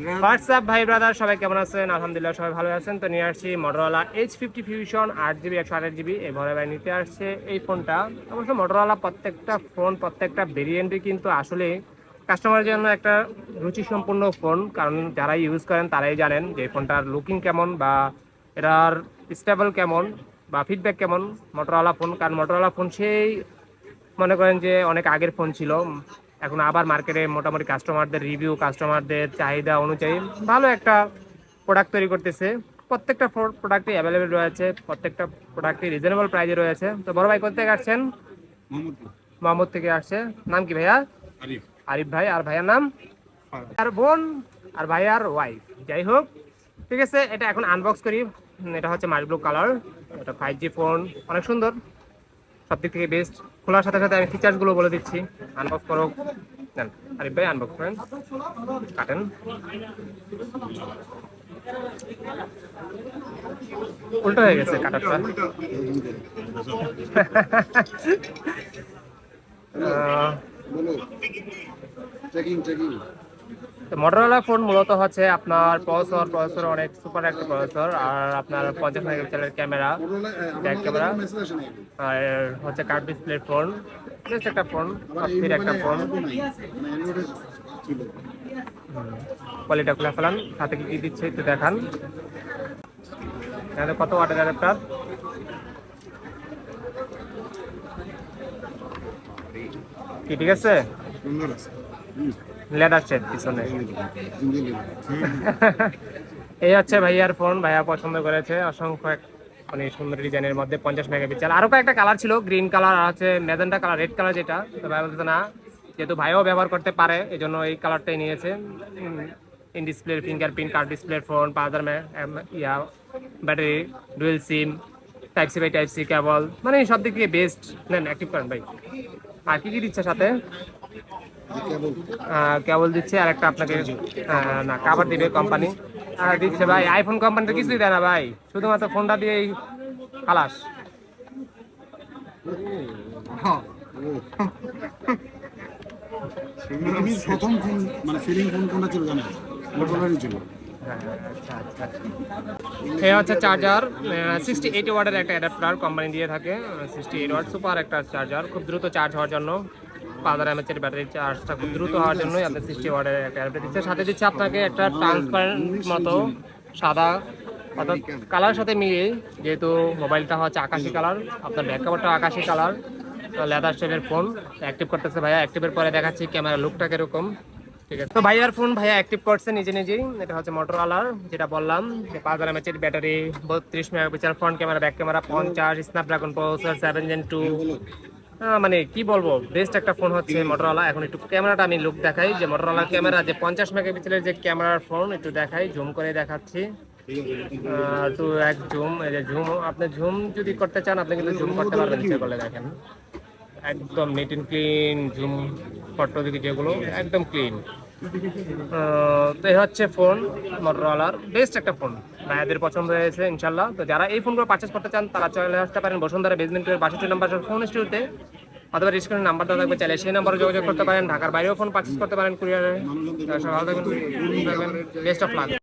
WhatsApp ভাই brother, সবাই কেমন আছেন? আলহামদুলিল্লাহ সবাই ভালো আছেন। তো নিয়ে আসছি মোটরওয়ালা এইচ ফিফটি ফিউশন আট জিবি একশো আঠাশ জিবি এই ভরে ভাই নিতে আসছে এই ফোনটা। অবশ্য মোটরওয়ালা প্রত্যেকটা ফোন, প্রত্যেকটা ভেরিয়েন্টই কিন্তু আসলে কাস্টমারের জন্য একটা রুচি সম্পূর্ণ ফোন। কারণ যারা ইউজ করেন, তারাই জানেন যে ফোনটার লুকিং কেমন বা এটার স্টেবল কেমন বা ফিডব্যাক কেমন মোটরওয়ালা ফোন। কারণ মোটরওয়ালা ফোন সেই মনে করেন যে অনেক আগের ফোন ছিল। এখন আবার মার্কেটে মোটামুটি কাস্টমারদের রিভিউ কাস্টমারদের চাহিদা অনুযায়ী ভালো একটা প্রোডাক্ট তৈরি করতেছে। প্রত্যেকটা প্রোডাক্টই অ্যাভেলেবেল রয়েছে প্রত্যেকটা প্রোডাক্টই রিজনেবল প্রাইজে রয়েছে। তো বড় ভাই কোথেকে আসছেন? মোহাম্মদ থেকে আসছে। নাম কি ভাইয়া? আরিফ। আরিফ ভাই আর ভাইয়ার নাম? আর বোন আর ভাইয়ার ওয়াইফ যাই হোক ঠিক আছে এটা এখন আনবক্স করি। এটা হচ্ছে মার্ক কালার। এটা ফাইভ জি ফোন অনেক সুন্দর। সব দিক থেকে বেস্ট খোলার সাথে সাথে আমি ফিচার্সগুলো বলে দিচ্ছি। আনবক্স করো নেন আরিফ ভাই আনবক্স করেন। কাটেন। উল্টো হয়ে গেছে কাটারটা। বলো চেকিং চেকিং মোটরোলা ফোন মূলত হচ্ছে আপনার প্রসেসর প্রসেসর অনেক সুপার একটা প্রসেসর আর আপনার পঞ্চাশ মেগাপিক্সেলের ক্যামেরা ব্যাক ক্যামেরা আর হচ্ছে কার্ড ডিসপ্লে ফোন বেস্ট একটা ফোন অস্থির একটা ফোন কোয়ালিটা খুলে ফেলান, সাথে কি দিচ্ছে একটু দেখান। কত ওয়াটের অ্যাডাপ্টার কি ঠিক আছে? সুন্দর আছে। লেদার সেট পিছনে। এই হচ্ছে ভাইয়ার ফোন ভাইয়া পছন্দ করেছে। অসংখ্য মানে সুন্দর ডিজাইনের মধ্যে পঞ্চাশ মেগাপিক্সেল। আরও কয়েকটা কালার ছিল গ্রিন কালার আর আছে মেজেন্টা কালার রেড কালার যেটা। তো ভাই বলতে না যেহেতু ভাইও ব্যবহার করতে পারে এই জন্য এই কালারটাই নিয়েছে in display fingerprint curved display phone হাজার ইয়া battery dual sim type C by type C cable মানে সব দিক থেকে বেস্ট নেন অ্যাক্টিভ করেন ভাই। আর কি কি দিচ্ছে সাথে? কেবল দিচ্ছে, আর একটা আপনাকে না কাভার দিবে কোম্পানি আর দিচ্ছে ভাই আইফোন কোম্পানিতে কিছুই দেয় না ভাই। শুধুমাত্র ফোনটা দিয়েই খালাস। প্রথম ফোন মানে ফিলিং ফোন কোনটা ছিল জানেন? মোটরোলারই ছিল। এই হচ্ছে চার্জার সিক্সটি এইট ওয়াটের একটা অ্যাডাপ্টার কোম্পানি দিয়ে থাকে। সিক্সটি এইট ওয়াট সুপার একটা চার্জার খুব দ্রুত চার্জ হওয়ার জন্য। পাঁচ হাজার এমএচের ব্যাটারি চার্জটা খুব দ্রুত হওয়ার জন্যই আপনার সিক্সটি ওয়াটের একটা অ্যাডাপ্টার দিচ্ছে। সাথে দিচ্ছে আপনাকে একটা ট্রান্সপারেন্ট মতো সাদা, অর্থাৎ কালার সাথে মিলিয়ে, যেহেতু মোবাইলটা হচ্ছে আকাশি কালার আপনার ব্যাক কভারটা আকাশি কালার লেদার শেপের ফোন অ্যাক্টিভ করতেছে ভাইয়া অ্যাক্টিভের পরে দেখাচ্ছি ক্যামেরা লুকটা কীরকম। তো ভাইয়ার ফোন ভাইয়া অ্যাক্টিভ করছে নিজে নিজেই। এটা হচ্ছে মোটরওয়ালার যেটা বললাম। যে পাঁচ হাজার এমএচের ব্যাটারি বত্রিশ megapixel front camera back camera পঞ্চাশ Snapdragon processor seven gen two মানে কি বলব বেস্ট একটা ফোন হচ্ছে মোটরওয়ালা এখন একটু ক্যামেরাটা আমি লুক দেখাই। যে মোটরওয়ালা ক্যামেরা যে পঞ্চাশ মেগাপিক্সেলের যে ক্যামেরার ফোন একটু দেখাই জুম করে দেখাচ্ছি। টু এক জুম এই যে জুম আপনি জুম যদি করতে চান, আপনি কিন্তু জুম করতে পারবেন, ইচ্ছে করলে দেখেন। একদম neat and clean zoom photo দিকে যেগুলো, একদম ক্লিন তো এই হচ্ছে ফোন মোটরওয়ালার বেস্ট একটা ফোন ভাইয়াদের পছন্দ হয়েছে ইনশাল্লাহ তো যারা এই ফোনগুলো পারচেস করতে চান, তারা চলে আসতে পারেন বসুন্ধরা বেসমেন্টের বাষট্টি নাম্বার ফোন স্টুডিওতে অথবা স্ক্রিনের নাম্বার দেওয়া থাকবে, চাইলে সেই নাম্বারে যোগাযোগ করতে পারেন। ঢাকার বাইরেও ফোন পারচেস করতে পারেন কুরিয়ারে ভালো থাকবেন বেস্ট অফ লাক